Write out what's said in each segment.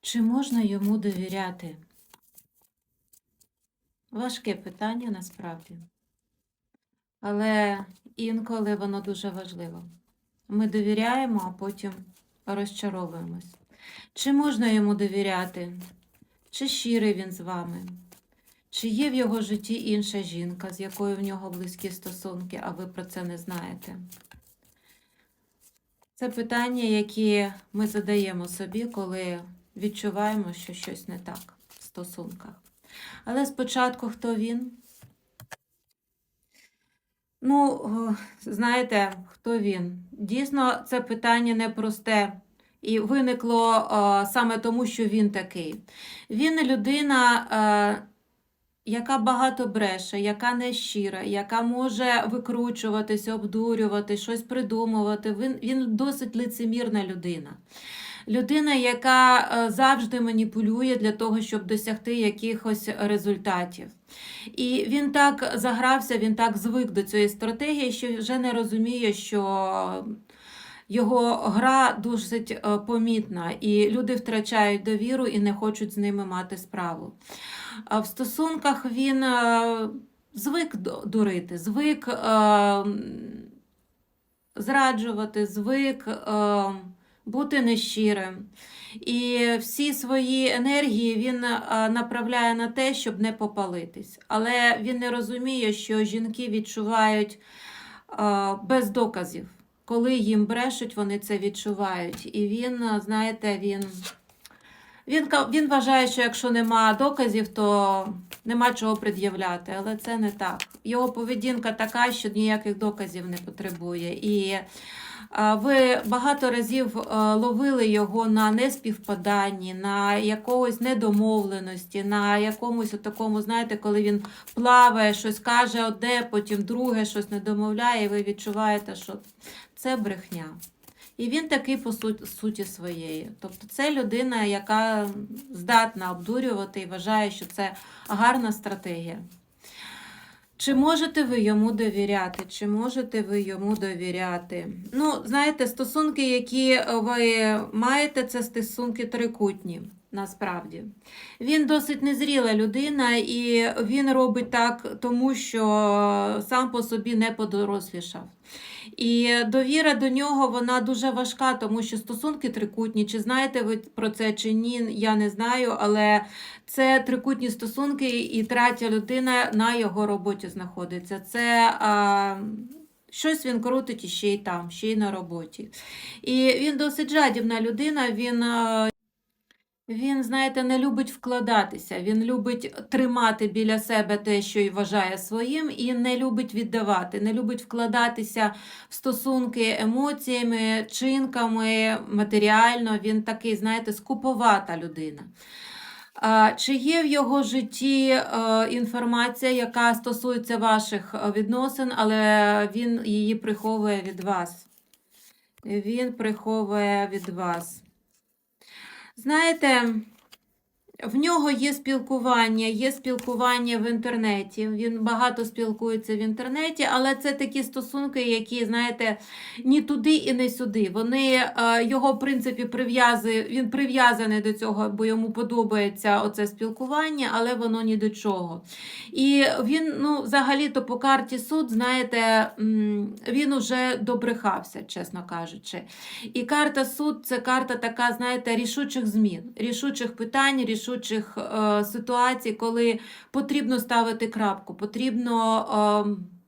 Чи можна йому довіряти? Важке питання насправді. Але інколи воно дуже важливо. Ми довіряємо, а потім розчаровуємось. Чи можна йому довіряти? Чи щирий він з вами? Чи є в його житті інша жінка, з якою в нього близькі стосунки, а ви про це не знаєте? Це питання, які ми задаємо собі, коли відчуваємо, що щось не так в стосунках. Але спочатку хто він? Ну, знаєте, хто він? Дійсно, це питання непросте. І виникло е, саме тому, що він такий. Він людина, е, яка багато бреше, яка не щира, яка може викручуватися, обдурювати, щось придумувати. Він, він досить лицемірна людина. Людина, яка е, завжди маніпулює для того, щоб досягти якихось результатів. І він так загрався, він так звик до цієї стратегії, що вже не розуміє, що його гра досить е, помітна, і люди втрачають довіру і не хочуть з ними мати справу. В стосунках він е, звик дурити, звик е, зраджувати, звик е, бути нещирим. І всі свої енергії він е, направляє на те, щоб не попалитись. Але він не розуміє, що жінки відчувають е, без доказів. Коли їм брешуть, вони це відчувають. І він, е, знаєте, він, він, він вважає, що якщо нема доказів, то нема чого пред'являти. Але це не так. Його поведінка така, що ніяких доказів не потребує. І ви багато разів е, ловили його на неспівпаданні, на якогось недомовленості, на якомусь такому, знаєте, коли він плаває, щось каже одне, потім друге, щось не домовляє, і ви відчуваєте, що це брехня. І він такий по суті своєї. Тобто це людина, яка здатна обдурювати і вважає, що це гарна стратегія. Чи можете ви йому довіряти? Чи можете ви йому довіряти? Ну, знаєте, стосунки, які ви маєте, це стосунки трикутні. Насправді він досить незріла людина, і він робить так, тому що сам по собі не подорослішав. І довіра до нього вона дуже важка, тому що стосунки трикутні. Чи знаєте ви про це чи ні? Я не знаю, але це трикутні стосунки, і третя людина на його роботі знаходиться. Це а, щось він крутить іще й там, ще й на роботі. І він досить жадібна людина. Він. Він, знаєте, не любить вкладатися, він любить тримати біля себе те, що й вважає своїм, і не любить віддавати, не любить вкладатися в стосунки емоціями, чинками, матеріально. Він такий, знаєте, скуповата людина. Чи є в його житті е, інформація, яка стосується ваших е, відносин, але він її приховує від вас? Він приховує від вас. Знаєте, в нього є спілкування, є спілкування в інтернеті. Він багато спілкується в інтернеті, але це такі стосунки, які, знаєте, ні туди і не сюди. Вони е, його, в принципі, прив'язує, він прив'язаний до цього, бо йому подобається оце спілкування, але воно ні до чого. І він, ну, взагалі-то по карті суд, знаєте, він уже добрехався, чесно кажучи. І карта суд це карта така, знаєте, рішучих змін, рішучих питань, рішучих е, ситуацій, коли потрібно ставити крапку, потрібно. Е,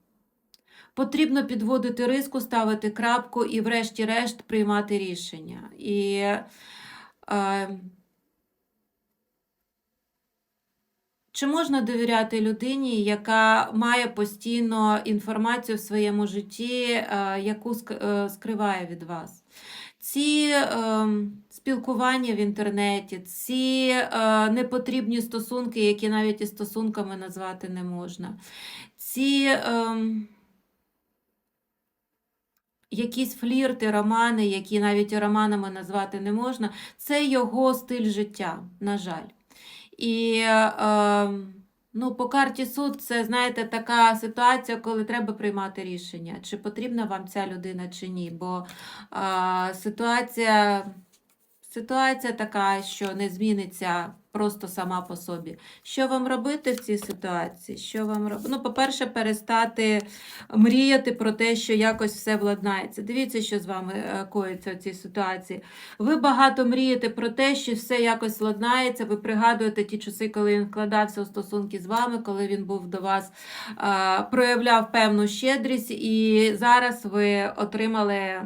Потрібно підводити риску, ставити крапку і, врешті-решт, приймати рішення. І е, чи можна довіряти людині, яка має постійно інформацію в своєму житті, е, яку е, скриває від вас? Ці е, спілкування в інтернеті, ці е, непотрібні стосунки, які навіть і стосунками назвати не можна. Ці е, якісь флірти, романи, які навіть і романами назвати не можна, це його стиль життя, на жаль. І е, ну, по карті суд це, знаєте, така ситуація, коли треба приймати рішення, чи потрібна вам ця людина, чи ні. Бо е, ситуація Ситуація така, що не зміниться просто сама по собі. Що вам робити в цій ситуації? Що вам роб... Ну, по-перше, перестати мріяти про те, що якось все владнається. Дивіться, що з вами е, коїться в цій ситуації. Ви багато мрієте про те, що все якось владнається. Ви пригадуєте ті часи, коли він вкладався у стосунки з вами, коли він був до вас, проявляв певну щедрість, і зараз ви отримали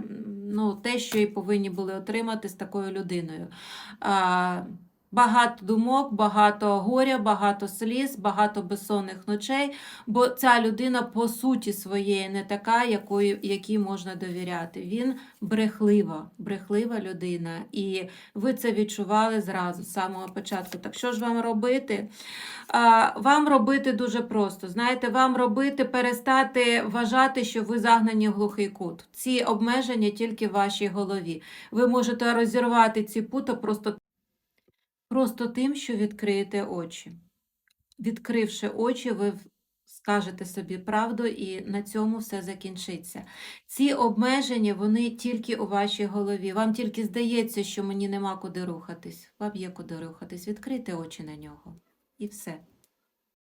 ну, те, що і повинні були отримати з такою людиною. А, Багато думок, багато горя, багато сліз, багато безсонних ночей, бо ця людина по суті своєї не така, якої, якій можна довіряти. Він брехлива, брехлива людина, і ви це відчували зразу з самого початку. Так що ж вам робити? А, Вам робити дуже просто. Знаєте, вам робити перестати вважати, що ви загнані в глухий кут. Ці обмеження тільки в вашій голові. Ви можете розірвати ці пута просто Просто тим, що відкриєте очі. Відкривши очі, ви скажете собі правду, і на цьому все закінчиться. Ці обмеження, вони тільки у вашій голові. Вам тільки здається, що мені нема куди рухатись. Вам є куди рухатись. Відкрийте очі на нього. І все.